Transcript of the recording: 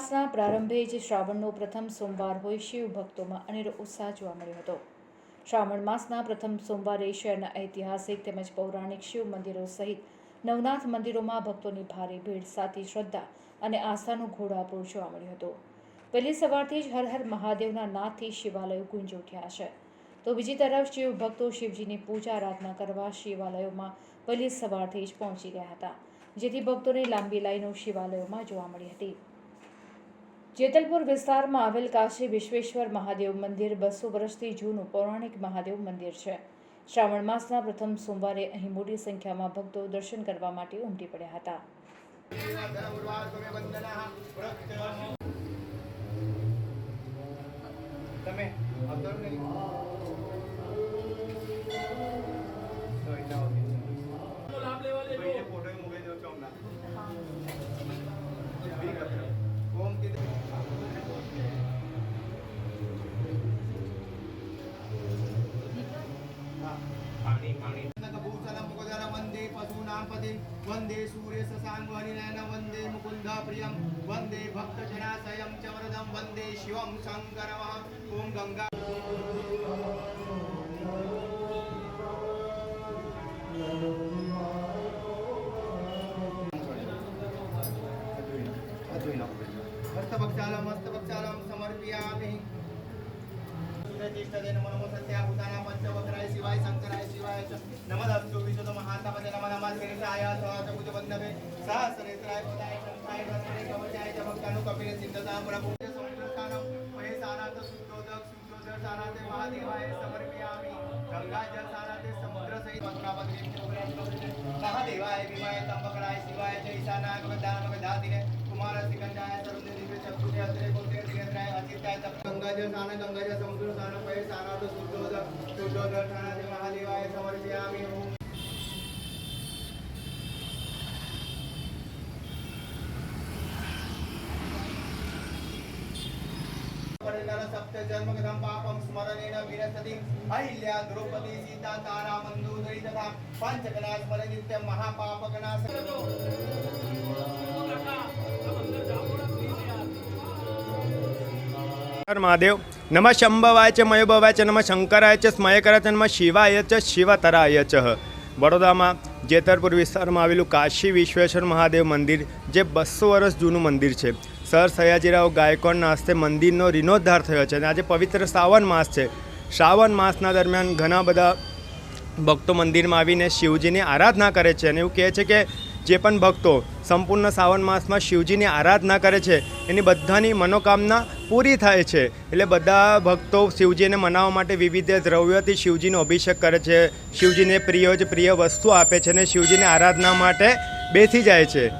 માસના પ્રારંભે જ શ્રાવણનો પ્રથમ સોમવાર હોય શિવ ભક્તોમાં અનેરો ઉત્સાહ જોવા મળ્યો હતો. શ્રાવણ માસના પ્રથમ સોમવારે શહેરના ઐતિહાસિક તેમજ પૌરાણિક શિવ મંદિરો સહિત નવનાથ મંદિરોમાં ભક્તોની ભારે ભીડ સાથે શ્રદ્ધા અને આસ્થાનો ઘોડાપૂર જોવા મળ્યો હતો. પહેલી સવારથી જ હર હર મહાદેવના નાદથી શિવાલયો ગુંજી ઉઠ્યા છે. તો બીજી તરફ શિવ ભક્તો શિવજીની પૂજા આરાધના કરવા શિવાલયોમાં પહેલી સવારથી જ પહોંચી ગયા હતા, જેથી ભક્તોની લાંબી લાઈનો શિવાલયોમાં જોવા મળી હતી. જેતલપુર વિસ્તારમાં આવેલ કાશી વિશ્વેશ્વર મહાદેવ મંદિર બસો વર્ષથી જૂનું પૌરાણિક મહાદેવ મંદિર છે. શ્રાવણ માસના પ્રથમ સોમવારે અહીં મોટી સંખ્યામાં ભક્તો દર્શન કરવા માટે ઉમટી પડ્યા હતા. તમે पतिं वन्दे सूर्यससाङ्गनिनयन वन्दे मुकुन्दप्रियं वन्दे भक्तजनाशयं च वरदं वन्दे शिवं शङ्करमः ॐ गङ्गा। हस्तपक्षालं हस्तपक्षालं समर्पयामि। शिवाय शंकराय शिवाय नमदस्तु विशुद्ध महातापदेला नेत्राया स्वाचकुजबन्धवे शिवाय जयसानाय गदानवदादिने कुमारसिकंडाय सर्वदेवी चक्षुषे अत्रे कुंते तिनेत्राय अचित्याय गंगाजल साना गंगाजल समुद्र साना महे सानाथ शुद्धोदक शुद्धोदर सानाथे सर्वकाला सप्त जन्म कथम पापम स्मरणेन विरसति अहिल्या द्रौपदी सीता तारा मंदोदरी तथा पंचगणा स्मरण नित्य महापापगणा सकतो महादेव। नम शंभवायच मयोभवायच नम शंकरायच स्मयकराच नम शिवायच शिवतरायच बडोदामा જેતરપુર વિસ્તારમાં આવેલું કાશી વિશ્વેશ્વર મહાદેવ મંદિર, જે બસો વર્ષ જૂનું મંદિર છે. સર સયાજીરાવ ગાયકવાડના હસ્તે મંદિરનો રિનોદ્ધાર થયો છે અને આજે પવિત્ર શ્રાવણ માસ છે. શ્રાવણ માસના દરમિયાન ઘણા બધા ભક્તો મંદિરમાં આવીને શિવજીની આરાધના કરે છે અને એવું કહે છે કે જે પણ ભક્તો સંપૂર્ણ શ્રાવણ માસમાં શિવજીની આરાધના કરે છે, એની બધાની મનોકામના પૂરી થાય છે. એટલે બધા ભક્તો શિવજીને મનાવવા માટે વિવિધ દ્રવ્યોથી શિવજીનો અભિષેક કરે છે. શિવજીને પ્રિય જ પ્રિય વસ્તુ આપે છે અને શિવજીને આરાધના માટે બેસી જાય છે.